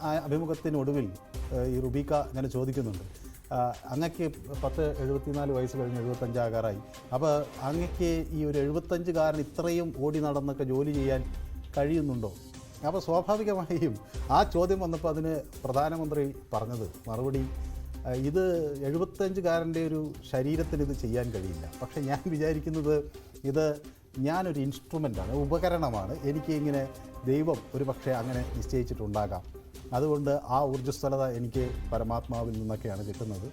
ആ അഭിമുഖത്തിനൊടുവിൽ ഈ റുബീക്ക ഇങ്ങനെ ചോദിക്കുന്നുണ്ട്. അങ്ങക്ക് പത്ത് എഴുപത്തിനാല് വയസ്സ് കഴിഞ്ഞ് എഴുപത്തഞ്ചാകാറായി. അപ്പോൾ അങ്ങക്ക് ഈ ഒരു എഴുപത്തഞ്ചുകാരൻ ഇത്രയും ഓടി നടന്നൊക്കെ ജോലി ചെയ്യാൻ കഴിയുന്നുണ്ടോ? അപ്പോൾ സ്വാഭാവികമായും ആ ചോദ്യം വന്നപ്പോൾ അതിന് പ്രധാനമന്ത്രി പറഞ്ഞത് മറുപടി ഇത് എഴുപത്തഞ്ചുകാരന്റെ ഒരു ശരീരത്തിന് ഇത് ചെയ്യാൻ കഴിയില്ല. പക്ഷേ ഞാൻ വിചാരിക്കുന്നത് ഇത് ഞാനൊരു ഇൻസ്ട്രുമെന്റാണ് ഉപകരണമാണ്. എനിക്ക് ഇങ്ങനെ ദൈവം ഒരു പക്ഷേ അങ്ങനെ നിശ്ചയിച്ചിട്ടുണ്ടാകാം. അതുകൊണ്ട് ആ ഊർജസ്വലത എനിക്ക് പരമാത്മാവിൽ നിന്നൊക്കെയാണ് കിട്ടുന്നത്.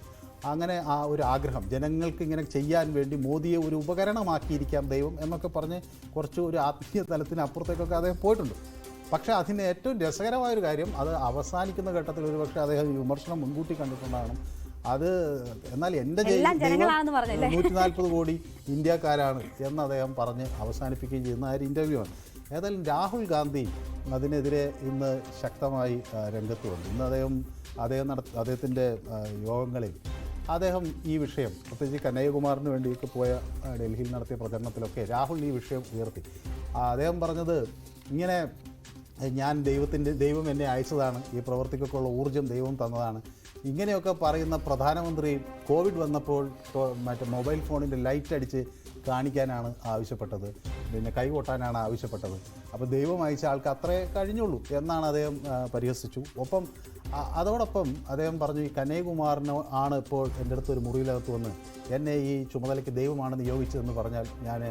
അങ്ങനെ ആ ഒരു ആഗ്രഹം ജനങ്ങൾക്ക് ഇങ്ങനെ ചെയ്യാൻ വേണ്ടി മോദിയെ ഒരു ഉപകരണമാക്കിയിരിക്കാം ദൈവം എന്നൊക്കെ പറഞ്ഞ് കുറച്ച് ഒരു ആത്മീയ തലത്തിന് അപ്പുറത്തേക്കൊക്കെ അദ്ദേഹം പോയിട്ടുണ്ട്. പക്ഷേ അതിന് ഏറ്റവും രസകരമായൊരു കാര്യം അത് അവസാനിക്കുന്ന ഘട്ടത്തിൽ ഒരു പക്ഷേ അദ്ദേഹം വിമർശനം മുൻകൂട്ടി കണ്ടിട്ടുണ്ടാകണം. അത് എന്നാൽ എന്റെ നൂറ്റി നാൽപ്പത് കോടി ഇന്ത്യക്കാരാണ് എന്ന് അദ്ദേഹം പറഞ്ഞ് അവസാനിപ്പിക്കുകയും ചെയ്യുന്ന ആ ഒരു ഇന്റർവ്യൂ ആണ്. ഏതായാലും രാഹുൽ ഗാന്ധി അതിനെതിരെ ഇന്ന് ശക്തമായി രംഗത്ത് വന്നു ഇന്ന് അദ്ദേഹം അദ്ദേഹം നട അദ്ദേഹത്തിന്റെ യോഗങ്ങളിൽ അദ്ദേഹം ഈ വിഷയം പ്രത്യേകിച്ച് കനയ്യകുമാറിന് വേണ്ടിയൊക്കെ പോയ ഡൽഹിയിൽ നടത്തിയ പ്രചരണത്തിലൊക്കെ രാഹുൽ ഈ വിഷയം ഉയർത്തി. അദ്ദേഹം പറഞ്ഞത് ഇങ്ങനെ ഞാൻ ദൈവത്തിന്റെ ദൈവം എന്നെ അയച്ചതാണ് ഈ പ്രവർത്തിക്കൊക്കെ ഉള്ള ഊർജം ദൈവം തന്നതാണ്. ഇങ്ങനെയൊക്കെ പറയുന്ന പ്രധാനമന്ത്രി കോവിഡ് വന്നപ്പോൾ മറ്റേ മൊബൈൽ ഫോണിന്റെ ലൈറ്റ് അടിച്ച് കാണിക്കാനാണ് ആവശ്യപ്പെട്ടത്. പിന്നെ കൈകൊട്ടാനാണ് ആവശ്യപ്പെട്ടത്. അപ്പോൾ ദൈവം അയച്ച ആൾക്ക് അത്രേ കഴിഞ്ഞുള്ളൂ എന്നാണ് അദ്ദേഹം പരിഹസിച്ചു. ഒപ്പം അതോടൊപ്പം അദ്ദേഹം പറഞ്ഞു ഈ കനയകുമാറിന് ആണ് ഇപ്പോൾ എന്റെ അടുത്ത് ഒരു മുറിയിലകത്ത് വന്ന് എന്നെ ഈ ചുമതലയ്ക്ക് ദൈവമാണ് നിയോഗിച്ചതെന്ന് പറഞ്ഞാൽ ഞാൻ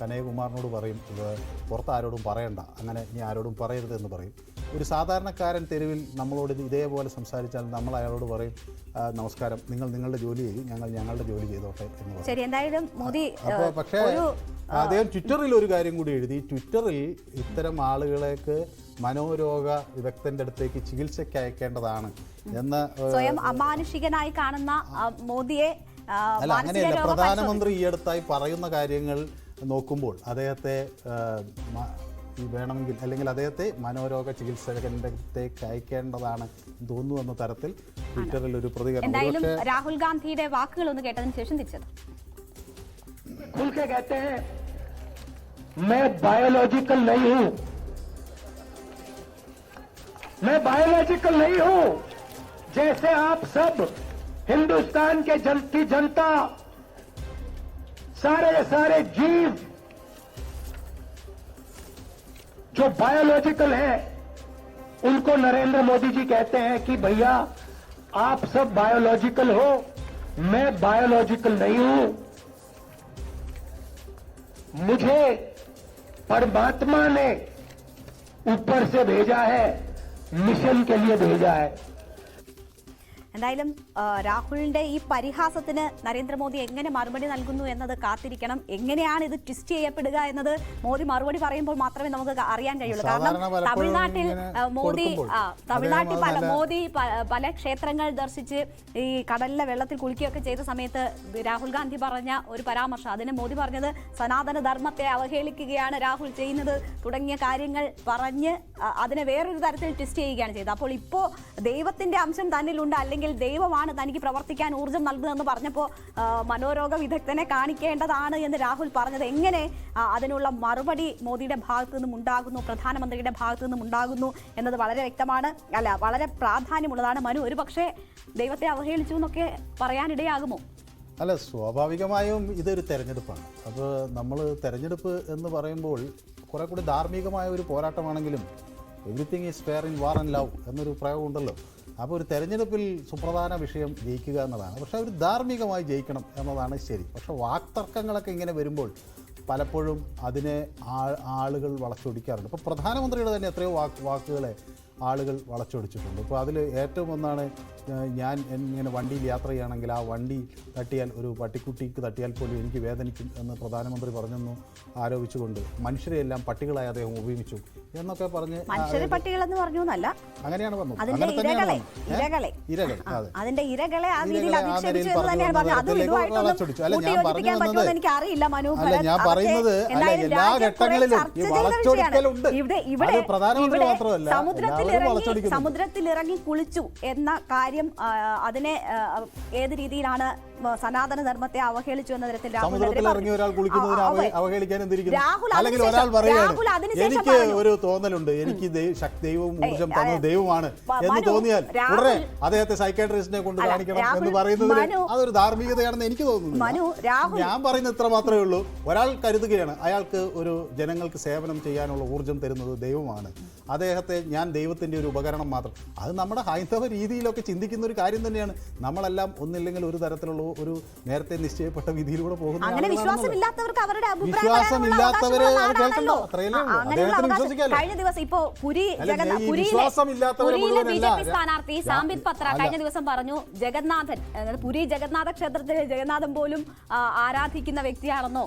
കനയകുമാറിനോട് പറയും. ഇത് പുറത്ത് ആരോടും പറയണ്ട. അങ്ങനെ നീ ആരോടും പറയരുത് എന്ന് പറയും. ഒരു സാധാരണക്കാരൻ തെരുവിൽ നമ്മളോട് ഇതേപോലെ സംസാരിച്ചാൽ നമ്മൾ അയാളോട് പറയും നമസ്കാരം നിങ്ങൾ നിങ്ങളുടെ ജോലി ചെയ്യും ഞങ്ങൾ ഞങ്ങളുടെ ജോലി ചെയ്തോട്ടെ എന്ന് പറയും. ശരി എന്തായാലും മോദി അപ്പോൾ പക്ഷേ അദ്ദേഹം ട്വിറ്ററിൽ ഒരു കാര്യം കൂടി എഴുതി. ട്വിറ്ററിൽ ഇത്തരം ആളുകളേക്ക് മനോരോഗ വിദഗ്ധന്റെ അടുത്തേക്ക് ചികിത്സയ്ക്ക് അയക്കേണ്ടതാണ് എന്ന് സ്വയം അമാനുഷികനായി കാണുന്ന മോദിയെ അല്ല അങ്ങനെയല്ല. പ്രധാനമന്ത്രി ഈ അടുത്തായി പറയുന്ന കാര്യങ്ങൾ നോക്കുമ്പോൾ അദ്ദേഹത്തെ വേണമെങ്കിൽ അല്ലെങ്കിൽ അദ്ദേഹത്തെ മനോരോഗ ചികിത്സകന്റെ അടുത്തേക്ക് അയക്കേണ്ടതാണ് എന്ന് തോന്നുന്നു എന്ന തരത്തിൽ ട്വിറ്ററിൽ ഒരു പ്രതികരണം എന്തായാലും ഒരുപക്ഷെ രാഹുൽ ഗാന്ധിയുടെ വാക്കുകൾ ഒന്ന് കേട്ടതിന് ശേഷം തിരിച്ചത് खुल के कहते हैं मैं बायोलॉजिकल नहीं हूं मैं बायोलॉजिकल नहीं हूं जैसे आप सब हिंदुस्तान के जन की जनता सारे के सारे जीव जो बायोलॉजिकल है, उनको नरेंद्र मोदी जी कहते हैं कि भैया, आप सब बायोलॉजिकल हो, मैं बायोलॉजिकल नहीं हूँ। मुझे परमात्मा ने ऊपर से भेजा है, मिशन के लिए भेजा है। രാഹുലിന്റെ ഈ പരിഹാസത്തിന് നരേന്ദ്രമോദി എങ്ങനെ മറുപടി നൽകുന്നു എന്നത് കാത്തിരിക്കണം. എങ്ങനെയാണ് ഇത് ട്വിസ്റ്റ് ചെയ്യപ്പെടുക എന്നത് മോദി മറുപടി പറയുമ്പോൾ മാത്രമേ നമുക്ക് അറിയാൻ കഴിയുള്ളൂ. കാരണം തമിഴ്നാട്ടിൽ മോദി തമിഴ്നാട്ടിൽ പല മോദി പല ക്ഷേത്രങ്ങൾ ദർശിച്ച് ഈ കടലിലെ വെള്ളത്തിൽ കുളിക്കുകയൊക്കെ ചെയ്ത സമയത്ത് രാഹുൽ ഗാന്ധി പറഞ്ഞ ഒരു പരാമർശം. അതിന് മോദി പറഞ്ഞത് സനാതന ധർമ്മത്തെ അവഹേളിക്കുകയാണ് രാഹുൽ ചെയ്യുന്നത് തുടങ്ങിയ കാര്യങ്ങൾ പറഞ്ഞ് അതിനെ വേറൊരു തരത്തിൽ ട്വിസ്റ്റ് ചെയ്യുകയാണ് ചെയ്തത്. അപ്പോൾ ഇപ്പോൾ ദൈവത്തിന്റെ അംശം തന്നിലുണ്ട്. അല്ലെങ്കിൽ ദൈവമാണ് തനിക്ക് പ്രവർത്തിക്കാൻ ഊർജം നൽകുന്നതെന്ന് പറഞ്ഞപ്പോൾ മനോരോഗ വിദഗ്ധനെ കാണിക്കേണ്ടതാണ് എന്ന് രാഹുൽ പറഞ്ഞത്. എങ്ങനെ അതിനുള്ള മറുപടി മോദിയുടെ ഭാഗത്തു നിന്നും ഉണ്ടാകുന്നു പ്രധാനമന്ത്രിയുടെ ഭാഗത്തു നിന്നും ഉണ്ടാകുന്നു എന്നത് വളരെ വ്യക്തമാണ്. അല്ല വളരെ പ്രാധാന്യമുള്ളതാണ്. മനു ഒരു പക്ഷേ ദൈവത്തെ അവഹേളിച്ചു എന്നൊക്കെ പറയാനിടയാകുമോ? അല്ല സ്വാഭാവികമായും ഇതൊരു തെരഞ്ഞെടുപ്പാണ്. അപ്പോൾ നമ്മൾ തെരഞ്ഞെടുപ്പ് എന്ന് പറയുമ്പോൾ കുറെ കൂടി ധാർമ്മികമായ ഒരു പോരാട്ടമാണെങ്കിലും everything is fair in war and love എന്നൊരു പ്രയോഗം ഉണ്ടല്ലോ അപ്പോൾ ഒരു തെരഞ്ഞെടുപ്പിൽ സുപ്രധാന വിഷയം ജയിക്കുക എന്നതാണ്. പക്ഷെ അവർ ധാർമ്മികമായി ജയിക്കണം എന്നതാണ് ശരി. പക്ഷേ വാക്തർക്കങ്ങളൊക്കെ ഇങ്ങനെ വരുമ്പോൾ പലപ്പോഴും അതിനെ ആളുകൾ വളച്ചൊടിക്കാറുണ്ട്. ഇപ്പോൾ പ്രധാനമന്ത്രിയുടെ തന്നെ എത്രയോ വാക്ക് വാക്കുകളെ ആളുകൾ വളച്ചൊടിച്ചിട്ടുണ്ട്. അപ്പോൾ അതിൽ ഏറ്റവും ഒന്നാണ് ഞാൻ ഇങ്ങനെ വണ്ടിയിൽ യാത്ര ചെയ്യുകയാണെങ്കിൽ ആ വണ്ടി തട്ടിയാൽ ഒരു പട്ടിക്കുട്ടിക്ക് തട്ടിയാൽ പോലും എനിക്ക് വേദനിക്കും എന്ന് പ്രധാനമന്ത്രി പറഞ്ഞെന്നു ആരോപിച്ചുകൊണ്ട് മനുഷ്യരെയെല്ലാം പട്ടികളായി അദ്ദേഹം ഉപയോഗിച്ചു എന്നൊക്കെ പറഞ്ഞ് മനുഷ്യരെ പട്ടികളെന്ന് പറഞ്ഞു എന്നല്ല അങ്ങനെയാണ് വന്നത്. അതിന്റെ ഇരകളെ ഇരകൾ ആ, അതെ. അതിന്റെ ഇരകളെ ആ രീതിയിൽ അധിക്ഷേപിച്ചു എന്ന് തന്നെയാണ് പറഞ്ഞത്. അതും ഇതുമായിട്ടൊന്നും എനിക്ക് അറിയില്ല ഞാൻ പറയുന്നത് എല്ലാ ഘട്ടങ്ങളിലും വളച്ചൊടിക്കലുണ്ട്. ഇവിടെ ഇവിടെ പ്രധാനമന്ത്രി മാത്രമല്ല, സമുദ്രത്തിൽ സമുദ്രത്തിൽ ഇറങ്ങി കുളിച്ചു എന്ന കാര്യം അതിനെ ഏത് രീതിയിലാണ് സനാതന ധർമ്മത്തെ അവഹേളിച്ചു എന്ന തരത്തിൽ രാഹുൽ എനിക്ക് ഒരു തോന്നലുണ്ട്. എനിക്ക് ദൈവവും ഊർജം തന്ന ദൈവമാണ് എന്ന് തോന്നിയാൽ ഉടനെ അദ്ദേഹത്തെ സൈക്കാട്രിസ്റ്റിനെ കൊണ്ട് കാണിക്കണം എന്ന് പറയുന്നത് അതൊരു ധാർമ്മികതയാണെന്ന് എനിക്ക് തോന്നുന്നു മനു, രാഹുൽ- ഞാൻ പറയുന്ന ഇത്ര മാത്രമേ ഉള്ളൂ. ഒരാൾ കരുതുകയാണ് അയാൾക്ക് ഒരു ജനങ്ങൾക്ക് സേവനം ചെയ്യാനുള്ള ഊർജം തരുന്നത് ദൈവമാണ്. അദ്ദേഹത്തെ ഞാൻ ദൈവത്തിന്റെ ഒരു ഉപകരണം മാത്രം. അത് നമ്മുടെ ഹൈന്ദവ രീതിയിലൊക്കെ ചിന്തിക്കുന്ന ഒരു കാര്യം തന്നെയാണ്. നമ്മളെല്ലാം ഒന്നില്ലെങ്കിൽ ഒരു തരത്തിലുള്ള ഒരു നേരത്തെ നിശ്ചയപ്പെട്ട വിധിയിലൂടെ പോകുന്നു അങ്ങനെ. വിശ്വാസമില്ലാത്തവർക്ക് അവരുടെ അഭിപ്രായം വിശ്വാസം പറയാനുള്ള ഇല്ലാത്തവരെ അവകാശമുള്ള അവർ കേൾക്കണ്ട. അത്രയല്ലേ അദ്ദേഹത്തിന് കഴിഞ്ഞ ദിവസം ഇപ്പോ പുരി പുരിയിലെ വിശ്വാസമില്ലാത്തവരെ ബി ജെ. പി സ്ഥാനാർത്ഥി സാമ്പിത് പത്ര കഴിഞ്ഞ ദിവസം പറഞ്ഞു ജഗന്നാഥൻ പുരി ജഗന്നാഥ ക്ഷേത്രത്തിലെ ജഗന്നാഥൻ പോലും ആരാധിക്കുന്ന വ്യക്തിയാണെന്നോ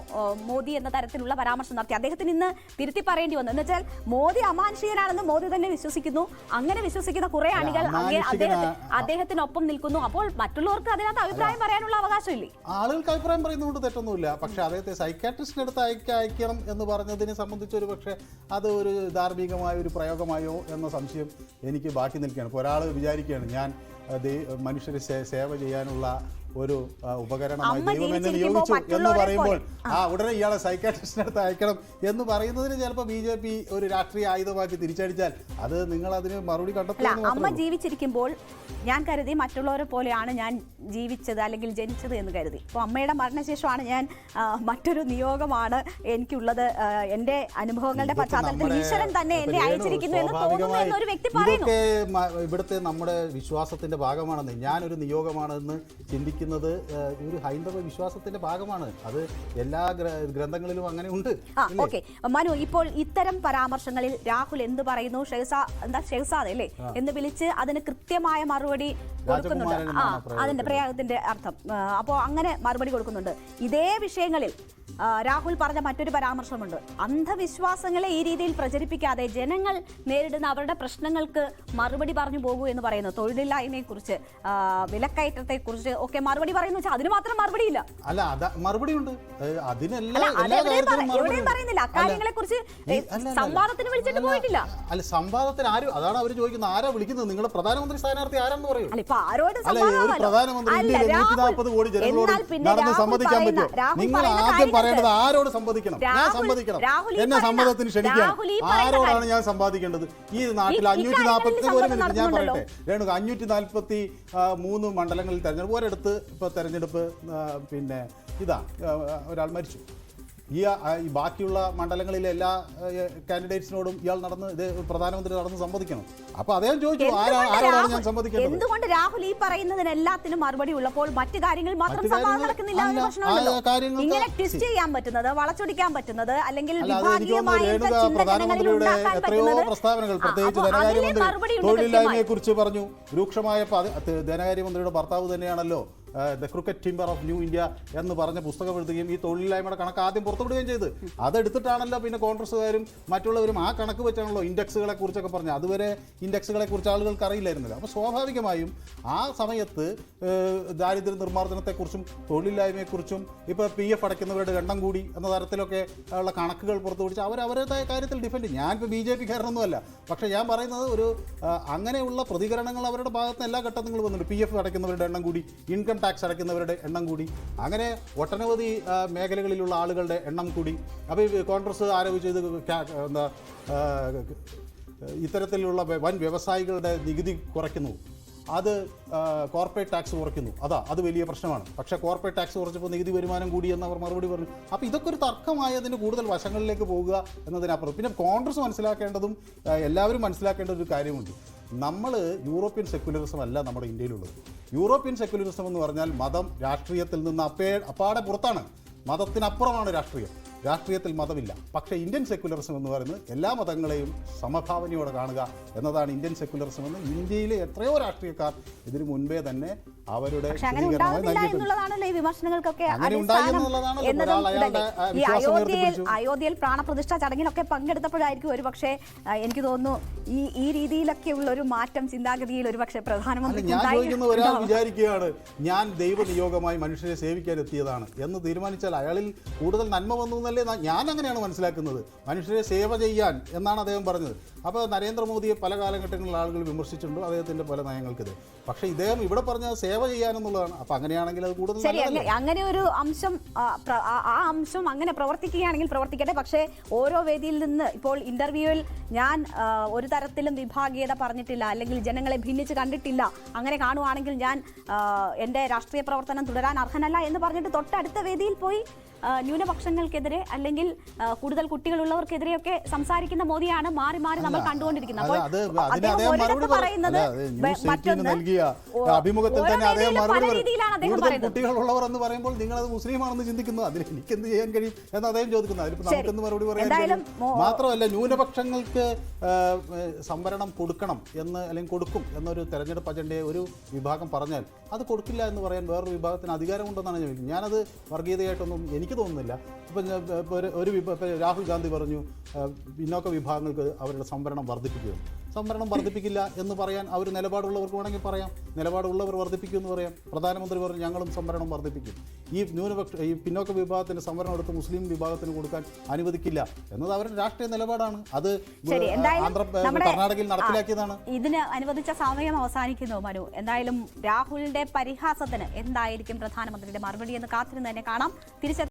മോദി എന്ന തരത്തിലുള്ള പരാമർശം നടത്തി. അദ്ദേഹത്തിന് ഇന്ന് തിരുത്തി പറയേണ്ടി വന്നു. എന്ന് വെച്ചാൽ മോദി അമാനുഷികനാണെന്ന് മോദി തന്നെ വിശ്വസിക്കുന്നു. അങ്ങനെ വിശ്വസിക്കുന്ന കുറെ അണികൾ അദ്ദേഹത്തിനൊപ്പം നിൽക്കുന്നു. അപ്പോൾ മറ്റുള്ളവർക്ക് അതിനകത്ത് അഭിപ്രായം പറയാനുള്ള അവകാശമില്ലേ? ആളുകൾക്ക് അഭിപ്രായം പറയുന്നതുകൊണ്ട് തെറ്റൊന്നുമില്ല. പക്ഷെ അദ്ദേഹത്തെ സൈക്കാട്രിസ്റ്റിന്റെ അടുത്ത് അയക്ക അയക്കണം എന്ന് പറഞ്ഞതിനെ സംബന്ധിച്ച് ഒരു പക്ഷേ അത് ഒരു ധാർമ്മികമായ ഒരു പ്രയോഗമായോ എന്ന സംശയം എനിക്ക് ബാക്കി നിൽക്കുകയാണ്. ഇപ്പോൾ ഒരാൾ വിചാരിക്കുകയാണ് ഞാൻ മനുഷ്യരെ സേവ ചെയ്യാനുള്ള ഒരു ഉപകരണമായി ദൈവം എന്നെ നിയോഗിച്ചു എന്ന് പറയുമ്പോൾ ആ ഉടനെ ഇയാളെ സൈക്കാട്രിസ്റ്റിനടുത്ത് അയക്കണം എന്ന് പറയുന്നതിന് ചിലപ്പോൾ ബി ജെ പി ഒരു രാഷ്ട്രീയ ആയുധമാക്കി തിരിച്ചടിച്ചാൽ അത് നിങ്ങൾ അതിന് മറുപടി കണ്ടെത്തില്ല അമ്മ ജീവിച്ചിരിക്കുമ്പോൾ ഞാൻ കരുതി മറ്റുള്ളവരെ പോലെയാണ് ഞാൻ ജീവിച്ചത് അല്ലെങ്കിൽ ജനിച്ചത് എന്ന് കരുതി. അപ്പോൾ അമ്മയുടെ മരണശേഷമാണ് ഞാൻ മറ്റൊരു നിയോഗമാണ് എനിക്കുള്ളത്. എന്റെ അനുഭവങ്ങളുടെ പശ്ചാത്തലത്തിൽ ഈശ്വരൻ തന്നെ എന്നെ അയച്ചിരിക്കുന്നു എന്ന് തോന്നുന്നു വ്യക്തി പറയുന്നു. ഇവിടുത്തെ നമ്മുടെ വിശ്വാസത്തിന്റെ ഭാഗമാണെന്ന്. ഞാനൊരു നിയോഗമാണെന്ന് ചിന്തിക്കുന്നത് ഒരു ഹൈന്ദവ വിശ്വാസത്തിന്റെ ഭാഗമാണ്. അത് എല്ലാ ഗ്രന്ഥങ്ങളിലും അങ്ങനെ ഉണ്ട്? ഓക്കെ. മനു ഇപ്പോൾ ഇത്തരം പരാമർശങ്ങളിൽ രാഹുൽ എന്ത് പറയുന്നു? ഷെഹസാ എന്താ ഷെഹസാദ് അല്ലേ? എന്ന് വിളിച്ച് അതിന് കൃത്യമായ മറുപടി കൊടുക്കുന്നുണ്ട്. ആ. അതിന്റെ പ്രയോഗത്തിന്റെ അർത്ഥം. അപ്പോൾ അങ്ങനെ മറുപടി കൊടുക്കുന്നുണ്ട്. ഇതേ വിഷയങ്ങളിൽ രാഹുൽ പറഞ്ഞ മറ്റൊരു പരാമർശമുണ്ട്. അന്ധവിശ്വാസങ്ങളെ ഈ രീതിയിൽ പ്രചരിപ്പിക്കാതെ ജനങ്ങൾ നേരിടുന്ന അവരുടെ പ്രശ്നങ്ങൾക്ക് മറുപടി പറഞ്ഞു പോകൂ എന്ന് പറയുന്നു. തൊഴിലില്ലായ്മയെ കുറിച്ച് വിലക്കയറ്റത്തെ കുറിച്ച് ഒക്കെ മറുപടി പറയുന്നു വെച്ചാൽ അതിന് മാത്രം അല്ല മറുപടി ഉണ്ട് അതിനെല്ലാം അല്ല മറുപടി എവിടെയും ഉണ്ട്. പറയുന്നില്ല. അക്കാര്യങ്ങളെ കുറിച്ച്. സംവാദത്തിന് വിളിച്ചിട്ട് പോയിട്ടില്ല. അല്ല സംവാദത്തിന് ആരും അതാണ് അവർ ചോദിക്കുന്നത്. ആരാ വിളിക്കുന്നത്? നിങ്ങളുടെ പ്രധാനമന്ത്രി സ്ഥാനാർത്ഥി ആരാന്ന് പറയൂ. പ്രധാനമന്ത്രി കോടി ജനങ്ങളോട് പറ്റുമോ? നിങ്ങൾ ആദ്യം പറയേണ്ടത് ആരോട് സംവദിക്കണം ഞാൻ ഈ എന്നെ സമ്മതത്തിന് പറയുന്ന ആരോടാണ് ഞാൻ സമ്പാദിക്കേണ്ടത്? ഈ നാട്ടിൽ അഞ്ഞൂറ്റി നാൽപ്പത്തി ഒരു മിനിറ്റ് ഞാൻ. പറയട്ടെ. രേണുക അഞ്ഞൂറ്റി നാൽപ്പത്തി മൂന്ന് മണ്ഡലങ്ങളിൽ തെരഞ്ഞെടുപ്പ്. ഒരിടത്ത് ഇപ്പോൾ തെരഞ്ഞെടുപ്പ് പിന്നെ ഇതാ ഒരാൾ മരിച്ചു. ഈ ഈ ബാക്കിയുള്ള മണ്ഡലങ്ങളിലെ എല്ലാ കാൻഡിഡേറ്റ്സിനോടും ഇയാൾ നടന്ന് ഇത് പ്രധാനമന്ത്രി നടന്ന് സമ്മതിക്കണം അപ്പൊ അദ്ദേഹം ചോദിച്ചു ആരാണ് ആരോടാണ് ഞാൻ സംവദിക്കുന്നത് എന്തുകൊണ്ട് രാഹുൽ ഈ പറയുന്നതിന് എല്ലാത്തിനും മറുപടി ഉള്ളപ്പോൾ മറ്റു കാര്യങ്ങൾ മാത്രം നടക്കുന്നില്ല ഇങ്ങനെ ട്വിസ്റ്റ് ചെയ്യാൻ പറ്റുന്നത് വളച്ചൊടിക്കാൻ പറ്റുന്നത് അല്ലെങ്കിൽ പ്രധാനമന്ത്രിയുടെ എത്രയോ പ്രസ്താവനകൾ പ്രത്യേകിച്ച് ധനകാര്യമന്ത്രി തൊഴിലില്ലായ്മയെ കുറിച്ച് പറഞ്ഞു. രൂക്ഷമായ ധനകാര്യമന്ത്രിയുടെ ഭർത്താവ് തന്നെയാണല്ലോ. The cricket timber of new India എന്ന് പറഞ്ഞ പുസ്തകം എഴുതുകയും ഈ തൊഴിലില്ലായ്മയുടെ കണക്ക് ആദ്യം പുറത്തുവിടുകയും ചെയ്ത്. അതെടുത്തിട്ടാണല്ലോ പിന്നെ കോൺഗ്രസ്സുകാരും മറ്റുള്ളവരും ആ കണക്ക് വെച്ചാണല്ലോ ഇൻഡെക്സുകളെ കുറിച്ചൊക്കെ പറഞ്ഞത്. അതുവരെ ഇൻഡെക്സുകളെ കുറിച്ച് ആളുകൾക്ക് അറിയില്ലായിരുന്നല്ലോ. അപ്പോൾ സ്വാഭാവികമായും ആ സമയത്ത് ദാരിദ്ര്യ നിർമ്മാർജനത്തെക്കുറിച്ചും തൊഴിലില്ലായ്മയെക്കുറിച്ചും ഇപ്പോൾ പി എഫ് അടയ്ക്കുന്നവരുടെ എണ്ണം കൂടി എന്ന തരത്തിലൊക്കെ ഉള്ള കണക്കുകൾ പുറത്തുപിടിച്ച് അവർ അവരുടേതായ കാര്യത്തിൽ ഡിഫെൻഡ് ചെയ്യും. ഞാനിപ്പോൾ ബി ജെ പിക്കാരനൊന്നുമല്ല പക്ഷേ ഞാൻ പറയുന്നത് ഒരു അങ്ങനെയുള്ള പ്രതികരണങ്ങൾ അവരുടെ ഭാഗത്ത് എല്ലാ ഘട്ടത്തിലും വന്നിട്ടുണ്ട് പി എഫ് അടയ്ക്കുന്നവരുടെ എണ്ണം കൂടി ഇൻകം ടാക്സ് അടയ്ക്കുന്നവരുടെ എണ്ണം കൂടി. അങ്ങനെ ഒട്ടനവധി മേഖലകളിലുള്ള ആളുകളുടെ എണ്ണം കൂടി. അപ്പോൾ കോൺഗ്രസ് ആരോപിച്ചത് എന്താ ഇത്തരത്തിലുള്ള വൻ വ്യവസായികളുടെ നികുതി കുറയ്ക്കുന്നു. അത് കോർപ്പറേറ്റ് ടാക്സ് കുറയ്ക്കുന്നു. അതാ അത് വലിയ പ്രശ്നമാണ്. പക്ഷേ കോർപ്പറേറ്റ് ടാക്സ് കുറച്ചപ്പോൾ നികുതി വരുമാനം കൂടി എന്ന് അവർ മറുപടി പറഞ്ഞു. അപ്പോൾ ഇതൊക്കെ ഒരു തർക്കമായതിന് കൂടുതൽ വശങ്ങളിലേക്ക് പോകുക എന്നതിനപ്പുറം. പിന്നെ കോൺഗ്രസ് മനസ്സിലാക്കേണ്ടതും എല്ലാവരും മനസ്സിലാക്കേണ്ട ഒരു കാര്യമുണ്ട്. നമ്മൾ യൂറോപ്യൻ സെക്യുലറിസം അല്ല നമ്മുടെ ഇന്ത്യയിലുള്ളത്. യൂറോപ്യൻ സെക്യുലറിസം എന്ന് പറഞ്ഞാൽ മതം രാഷ്ട്രീയത്തിൽ നിന്ന് അപ്പേ അപ്പാടെ പുറത്താണ്. മതത്തിനപ്പുറമാണ് രാഷ്ട്രീയം. രാഷ്ട്രീയത്തിൽ മതമില്ല. പക്ഷേ ഇന്ത്യൻ സെക്യുലറിസം എന്ന് പറയുന്നത് എല്ലാ മതങ്ങളെയും സമഭാവനയോടെ കാണുക എന്നതാണ് ഇന്ത്യൻ സെക്യുലറിസം എന്ന് ഇന്ത്യയിലെ എത്രയോ രാഷ്ട്രീയക്കാർ ഇതിനു മുൻപേ തന്നെ അവരുടെ അങ്ങനെ ഈ അയോധ്യയിൽ അയോധ്യയിൽ പ്രാണപ്രതിഷ്ഠ ചടങ്ങിലൊക്കെ പങ്കെടുത്തപ്പോഴായിരിക്കും ഒരു പക്ഷേ എനിക്ക് തോന്നുന്നു ഈ ഈ രീതിയിലൊക്കെ ഉള്ള ഒരു മാറ്റം ചിന്താഗതിയിൽ ഒരു പക്ഷേ പ്രധാനമന്ത്രി ഞാൻ ചോദിക്കുന്ന ഒരാൾ വിചാരിക്കുകയാണ് ഞാൻ ദൈവനിയോഗമായി മനുഷ്യരെ സേവിക്കാൻ എത്തിയതാണ് എന്ന് തീരുമാനിച്ചാൽ അയാളിൽ കൂടുതൽ നന്മ വന്നു എന്നല്ലേ ഞാൻ അങ്ങനെയാണ് മനസ്സിലാക്കുന്നത്. മനുഷ്യരെ സേവ ചെയ്യാൻ എന്നാണ് അദ്ദേഹം പറഞ്ഞത്. അപ്പോൾ നരേന്ദ്രമോദിയെ പല കാലഘട്ടങ്ങളിൽ ആളുകൾ വിമർശിച്ചിട്ടുണ്ട് അദ്ദേഹത്തിന്റെ പല നയങ്ങൾക്കിത്. പക്ഷേ ഇദ്ദേഹം ഇവിടെ പറഞ്ഞത് സേവ ചെയ്യാനെന്നുള്ളതാണ് അപ്പോൾ അങ്ങനെയാണെങ്കിൽ അത് കൂടുതൽ? അങ്ങനെ ഒരു അംശം ആ, അംശം അങ്ങനെ പ്രവർത്തിക്കുകയാണെങ്കിൽ പ്രവർത്തിക്കട്ടെ. പക്ഷേ ഓരോ വേദിയിൽ നിന്ന് ഇപ്പോൾ ഇന്റർവ്യൂവിൽ ഞാൻ ഒരു തരത്തിലും വിഭാഗീയത പറഞ്ഞിട്ടില്ല അല്ലെങ്കിൽ ജനങ്ങളെ ഭിന്നിച്ച് കണ്ടിട്ടില്ല അങ്ങനെ കാണുവാണെങ്കിൽ ഞാൻ എന്റെ എന്റെ രാഷ്ട്രീയ പ്രവർത്തനം തുടരാൻ അർഹനല്ല എന്ന് പറഞ്ഞിട്ട് തൊട്ടടുത്ത വേദിയിൽ പോയി ന്യൂനപക്ഷങ്ങൾക്കെതിരെ അല്ലെങ്കിൽ കൂടുതൽ കുട്ടികളുള്ളവർക്കെതിരെയൊക്കെ സംസാരിക്കുന്ന മോദിയാണ് മാറി മാറി നമ്മൾ കണ്ടുകൊണ്ടിരിക്കുന്നത്. അപ്പോൾ പറയുന്നത് അല്ല, അത് ന്യൂസ് വെ- 18 ന് മറ്റൊന്ന് നൽകിയ ഓ- അഭിമുഖത്തിൽ തന്നെ അദ്ദേഹം മറുപടി കുട്ടികളുള്ളവർ എന്ന് പറയുമ്പോൾ നിങ്ങൾ അത് മുസ്ലിമാണെന്ന് ചിന്തിക്കുന്നു അതിന് എനിക്ക് എന്ത് ചെയ്യാൻ കഴിയും എന്ന് അദ്ദേഹം ചോദിക്കുന്നത്. അതിലിപ്പോൾ ശരി. നമുക്കെന്ത് മറുപടി പറയാൻ മാത്രമല്ല ന്യൂനപക്ഷങ്ങൾക്ക് സംവരണം കൊടുക്കണം എന്ന് അല്ലെങ്കിൽ കൊടുക്കും എന്നൊരു തെരഞ്ഞെടുപ്പ് അജണ്ടയെ ഒരു വിഭാഗം പറഞ്ഞാൽ അത് കൊടുക്കില്ല എന്ന് പറയാൻ വേറൊരു വിഭാഗത്തിന് അധികാരമുണ്ടെന്നാണ് ഞാൻ ചോദിക്കുന്നത്. ഞാനത് വർഗീയതയായിട്ടൊന്നും എനിക്ക് തോന്നുന്നില്ല. ഇപ്പം ഒരു രാഹുൽ ഗാന്ധി പറഞ്ഞു പിന്നോക്ക വിഭാഗങ്ങൾക്ക് അവരുടെ സംവരണം വർദ്ധിപ്പിക്കുക. സംവരണം വർദ്ധിപ്പിക്കില്ല എന്ന് പറയാൻ അവർ നിലപാടുള്ളവർക്ക് വേണമെങ്കിൽ പറയാം. നിലപാടുള്ളവർ വർദ്ധിപ്പിക്കും എന്ന് പറയാം. പ്രധാനമന്ത്രി പറഞ്ഞു ഞങ്ങളും സംവരണം വർദ്ധിപ്പിക്കും. ഈ ന്യൂനപക്ഷ ഈ പിന്നോക്ക വിഭാഗത്തിന് സംവരണം എടുത്ത് മുസ്ലിം വിഭാഗത്തിന് കൊടുക്കാൻ അനുവദിക്കില്ല. എന്നത് അവരുടെ രാഷ്ട്രീയ നിലപാടാണ്. അത് ആന്ധ്ര കർണാടകയിൽ നടപ്പിലാക്കിയതാണ്. ഇതിന് അനുവദിച്ച സമയം അവസാനിക്കുന്നു മനു. എന്തായാലും രാഹുലിന്റെ പരിഹാസത്തിന് എന്തായിരിക്കും പ്രധാനമന്ത്രിയുടെ മറുപടി എന്ന് കാത്തിരുന്ന് തന്നെ കാണാം. തിരിച്ച്